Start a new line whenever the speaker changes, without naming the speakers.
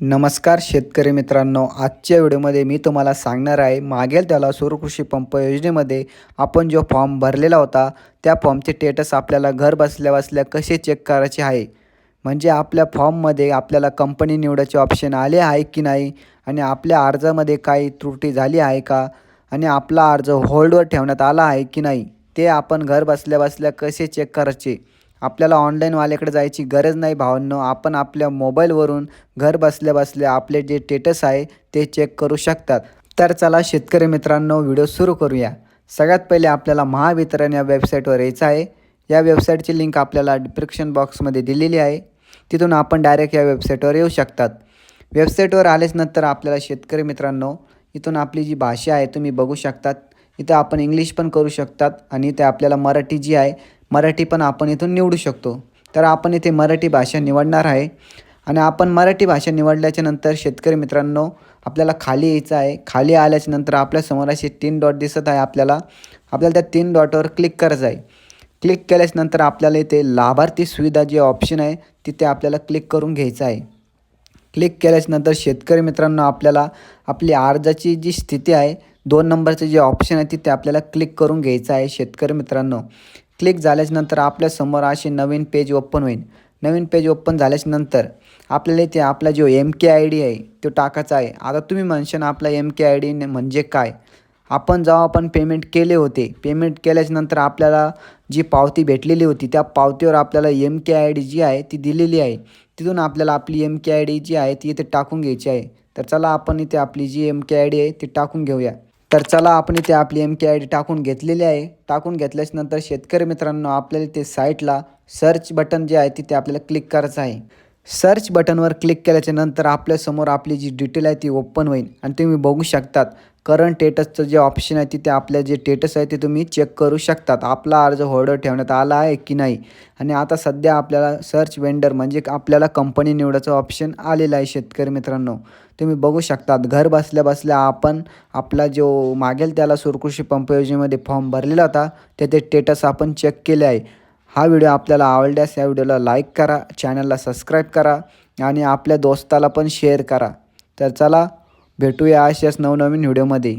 नमस्कार शेतकरी मित्रांनो आजच्या व्हिडिओमध्ये मी तुम्हाला सांगणार आहे मागेल त्याला सूर्यकृषी पंप योजनेमध्ये आपण जो फॉर्म भरलेला होता त्या फॉर्मचे स्टेटस आपल्याला घर बसल्या बसल्या कसे चेक करायचे आहे. म्हणजे आपल्या फॉर्ममध्ये आपल्याला कंपनी निवडायचे ऑप्शन आले आहे की नाही आणि आपल्या अर्जामध्ये काही त्रुटी झाली आहे का आणि आपला अर्ज होल्डवर ठेवण्यात आला आहे की नाही ते आपण घर बसल्या बसल्या कसे चेक करायचे. आपल्याला ऑनलाईनवाल्याकडे जायची गरज नाही भावांनो. आपण आपल्या मोबाईलवरून घर बसल्या बसल्या आपले जे स्टेटस आहे ते चेक करू शकतात. तर चला शेतकरी मित्रांनो व्हिडिओ सुरू करूया. सगळ्यात पहिले आपल्याला महावितरण या वेबसाईटवर यायचं आहे. या वेबसाईटची लिंक आपल्याला डिस्क्रिप्शन बॉक्समध्ये दिलेली आहे. तिथून आपण डायरेक्ट या वेबसाईटवर येऊ शकतात. वेबसाईटवर आलेच नंतर आपल्याला शेतकरी मित्रांनो इथून आपली जी भाषा आहे तुम्ही बघू शकतात. इथं आपण इंग्लिश पण करू शकतात. आणि इथे आपल्याला मराठी जी आहे मराठी पण आपण इथून निवडू शकतो. तर आपण इथे मराठी भाषा निवडणार आहे. आणि आपण मराठी भाषा निवडल्याच्या नंतर शेतकरी मित्रांनो आपल्याला खाली यायचं आहे. खाली आल्याच्यानंतर आपल्यासमोर असे तीन डॉट दिसत आहे आपल्याला. आपल्याला त्या तीन डॉटवर क्लिक करायचं आहे. क्लिक केल्याच्यानंतर आपल्याला इथे लाभार्थी सुविधा जे ऑप्शन आहे तिथे आपल्याला क्लिक करून घ्यायचं आहे. क्लिक केल्याच्यानंतर शेतकरी मित्रांनो आपल्याला आपली अर्जाची जी स्थिती आहे दोन नंबरचे जे ऑप्शन आहे तिथे आपल्याला क्लिक करून घ्यायचं आहे शेतकरी मित्रांनो. क्लिक झाल्याच्यानंतर आपल्यासमोर असे नवीन पेज ओपन होईल. नवीन पेज ओपन झाल्याच्यानंतर आपल्याला इथे आपला जो एम के आय डी आहे तो टाकायचा आहे. आता तुम्ही म्हणशान आपला एम के आय डी म्हणजे काय? आपण जेव्हा आपण पेमेंट केले होते पेमेंट केल्याच्यानंतर आपल्याला जी पावती भेटलेली होती त्या पावतीवर आपल्याला एम के आय डी जी आहे ती दिलेली आहे. तिथून आपल्याला आपली एम के आय डी जी आहे ती इथे टाकून घ्यायची आहे. तर चला आपण इथे आपली जी एम के आय डी आहे ती टाकून घेऊया. तर चला आपण इथे आपली एम के आय डी टाकून घेतलेली आहे. टाकून घेतल्याच्यानंतर शेतकरी मित्रांनो आपल्याला ते साईटला सर्च बटन जे आहे तिथे आपल्याला क्लिक करायचं आहे. सर्च बटनवर क्लिक केल्याच्यानंतर आपल्यासमोर आपली जी डिटेल आहे ती ओपन होईल. आणि तुम्ही बघू शकतात करंट स्टेटसचं जे ऑप्शन आहे तिथे आपल्या जे स्टेटस आहे ते तुम्ही चेक करू शकतात. आपला अर्ज होर्डर ठेवण्यात आला आहे की नाही? आणि आता सध्या आपल्याला सर्च वेंडर म्हणजे आपल्याला कंपनी निवडायचं ऑप्शन आलेलं आहे शेतकरी मित्रांनो. तुम्ही बघू शकतात घर बसल्या बसल्या आपण आपला जो मागेल त्याला सुरकृषी पंप योजनेमध्ये फॉर्म भरलेला होता त्याचे स्टेटस आपण चेक केले आहे. हा व्हिडिओ आपल्याला आवडल्यास या व्हिडिओला लाईक करा चॅनलला सबस्क्राईब करा आणि आपल्या दोस्ताला पण शेअर करा. तर चला भेटूया अशाच नवनवीन व्हिडिओमध्ये